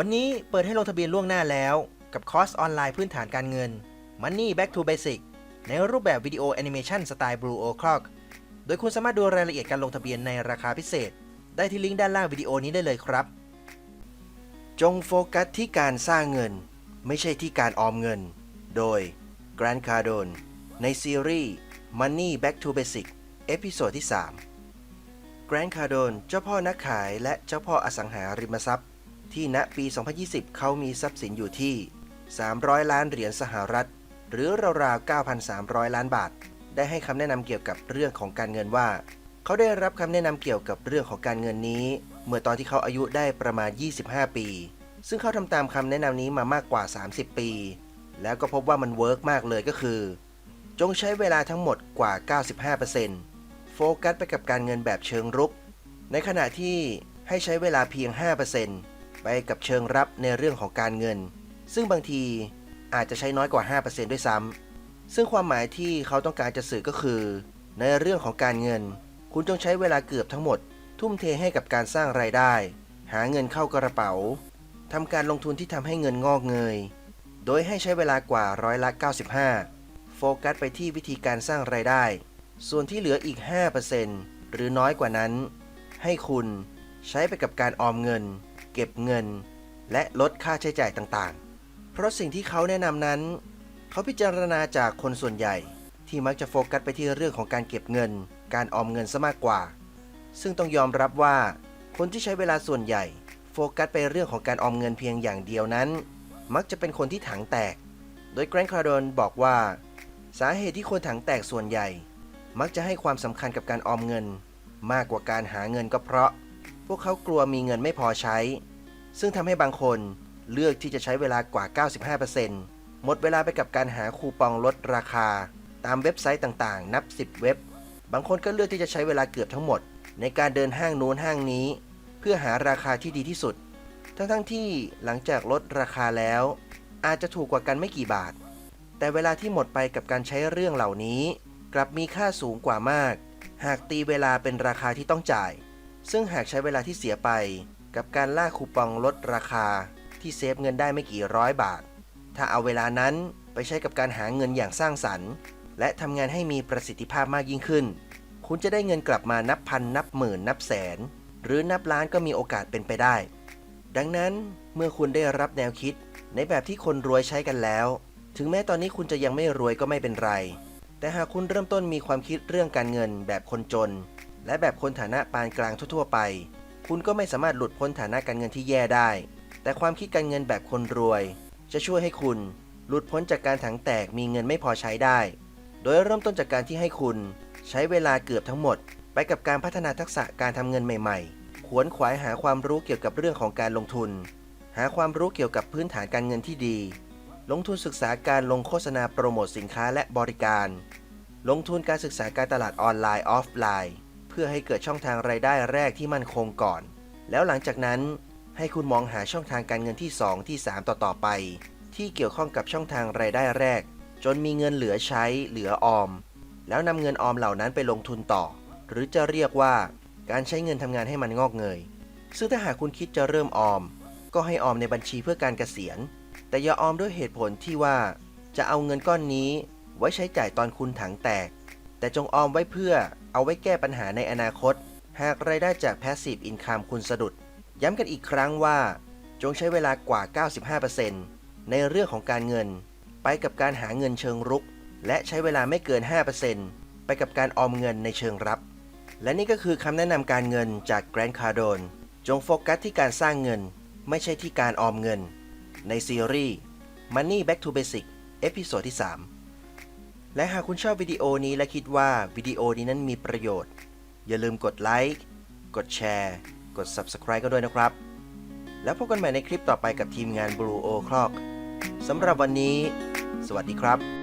วันนี้เปิดให้ลงทะเบียนล่วงหน้าแล้ว กับคอร์สออนไลน์พื้นฐานการเงิน Money Back to Basic ในรูปแบบวิดีโอแอนิเมชันสไตล์ Blue O'Clock โดยคุณสามารถดูรายละเอียดการลงทะเบียนในราคาพิเศษ ได้ที่ลิงก์ด้านล่างวิดีโอนี้ได้เลยครับ จงโฟกัสที่การสร้างเงิน ไม่ใช่ที่การออมเงิน โดย Grant Cardone ในซีรีส์ Money Back to Basic เอพิโซดที่ 3 Grant Cardone เจ้าพ่อนักขายและเจ้าพ่ออสังหาริมทรัพย์ ที่ณปี 2020 เขามีทรัพย์สินอยู่ที่ 300 ล้านเหรียญสหรัฐ หรือราวๆ 9,300 ล้านบาท ได้ให้คำแนะนำเกี่ยวกับเรื่องของการเงินว่า เขาได้รับคำแนะนำเกี่ยวกับเรื่องของการเงินนี้ เมื่อตอนที่เขาอายุได้ประมาณ 25 ปี ซึ่งเขาทำตามคำแนะนำนี้มามากกว่า 30 ปี แล้วก็พบว่ามันเวิร์กมากเลยก็คือ จงใช้เวลาทั้งหมดกว่า 95%โฟกัสไปกับการเงินแบบเชิงรุก ในขณะที่ให้ใช้เวลาเพียง 5% ไปกับเชิงรับในเรื่องของการเงิน ซึ่งบางทีอาจจะใช้น้อยกว่า 5%ด้วยซ้ำซึ่งความหมายที่เขาต้องการจะสื่อก็คือ ในเรื่องของการเงิน คุณจงใช้เวลาเกือบทั้งหมด ทุ่มเทให้กับการสร้างรายได้ หาเงินเข้ากระเป๋าทำการลงทุนที่ทำให้เงินงอกเงย โดยให้ใช้เวลากว่าร้อยละ 95 โฟกัสไปที่วิธีการสร้างรายได้ ส่วนที่เหลืออีก 5%หรือน้อยกว่านั้น ให้คุณใช้ไปกับการออมเงิน เก็บเงิน และลดค่าใช้จ่ายต่างๆ เพราะสิ่งที่เขาแนะนำนั้น เขาพิจารณาจากคนส่วนใหญ่ ที่มักจะโฟกัสไปที่เรื่องของการเก็บเงิน การออมเงินซะมากกว่า ซึ่งต้องยอมรับว่า คนที่ใช้เวลาส่วนใหญ่ โฟกัสไปเรื่องของการออมเงินเพียงอย่างเดียวนั้น มักจะเป็นคนที่ถังแตก โดยแกรนคาร์ดอนบอกว่า สาเหตุที่คนถังแตกส่วนใหญ่ มักจะให้ความสำคัญกับการออมเงิน มากกว่าการหาเงินก็เพราะ พวกเขากลัวมีเงินไม่พอใช้ ซึ่งทำให้บางคนเลือกที่จะใช้เวลากว่า 95%หมดเวลาไปกับการหาคูปองลดราคา ตามเว็บไซต์ต่างๆ นับ 10 เว็บ บางคนก็เลือกที่จะใช้เวลาเกือบทั้งหมด ในการเดินห้างนู้นห้างนี้ เพื่อหาราคาที่ดีที่สุด ทั้งๆที่หลังจากลดราคาแล้ว อาจจะถูกกว่ากันไม่กี่บาท แต่เวลาที่หมดไปกับการใช้เรื่องเหล่านี้ กลับมีค่าสูงกว่ามาก หากตีเวลาเป็นราคาที่ต้องจ่าย ซึ่งหากใช้เวลาที่เสียไปกับการล่าคูปองลดราคาที่เซฟเงินได้ไม่กี่ร้อยบาท ถ้าเอาเวลานั้นไปใช้กับการหาเงินอย่างสร้างสรรค์ และทำงานให้มีประสิทธิภาพมากยิ่งขึ้น คุณจะได้เงินกลับมานับพันนับหมื่นนับแสน หรือนับล้านก็มีโอกาสเป็นไปได้ ดังนั้นเมื่อคุณได้รับแนวคิดในแบบที่คนรวยใช้กันแล้ว ถึงแม้ตอนนี้คุณจะยังไม่รวยก็ไม่เป็นไร แต่หากคุณเริ่มต้นมีความคิดเรื่องการเงินแบบคนจน และแบบคนฐานะปานกลางทั่วๆไป คุณก็ไม่สามารถหลุดพ้นฐานะการเงินที่แย่ได้ แต่ความคิดการเงินแบบคนรวย จะช่วยให้คุณหลุดพ้นจากการถังแตกมีเงินไม่พอใช้ได้ โดยเริ่มต้นจากการที่ให้คุณ ใช้เวลาเกือบทั้งหมด ไปกับการพัฒนาทักษะการทำเงินใหม่ๆ ขวนขวายหาความรู้เกี่ยวกับเรื่องของการลงทุน หาความรู้เกี่ยวกับพื้นฐานการเงินที่ดี ลงทุนศึกษาการลงโฆษณาโปรโมทสินค้าและบริการ ลงทุนการศึกษาการตลาดออนไลน์ออฟไลน์ พื่อให้เกิดช่องทางรายได้แรกที่มั่นคงก่อน แล้วหลังจากนั้น ให้คุณมองหาช่องทางการเงินที่ 2 ที่ 3 ต่อต่อไป ที่เกี่ยวข้องกับช่องทางรายได้แรก จนมีเงินเหลือใช้เหลือออม แล้วนำเงินออมเหล่านั้นไปลงทุนต่อ หรือจะเรียกว่าการใช้เงินทำงานให้มันงอกเงย ซึ่งถ้าหากคุณคิดจะเริ่มออม ก็ให้ออมในบัญชีเพื่อการเกษียณ แต่อย่าออมด้วยเหตุผลที่ว่า จะเอาเงินก้อนนี้ ไว้ใช้จ่ายตอนคุณถังแตก แต่จงออมไว้เพื่อ เอาไว้แก้ปัญหาในอนาคต หากรายได้จาก Passive Income คุณสะดุด ย้ำกันอีกครั้งว่า จงใช้เวลากว่า 95%ในเรื่องของการเงิน ไปกับการหาเงินเชิงรุก และใช้เวลาไม่เกิน 5%ไปกับการออมเงินในเชิงรับ และนี่ก็คือคำแนะนำการเงินจาก Grant Cardone จงโฟกัสที่การสร้างเงิน ไม่ใช่ที่การออมเงิน ในซีรีส์ Money Back to Basic เอพิโซดที่ 3 และหากคุณชอบวิดีโอนี้และคิดว่าวิดีโอนี้นั้นมีประโยชน์ อย่าลืมกดไลค์กดแชร์ กด Subscribe กันด้วยนะครับ แล้วพบกันใหม่ในคลิปต่อไปกับทีมงาน Blue O Clock สำหรับวันนี้ สวัสดีครับ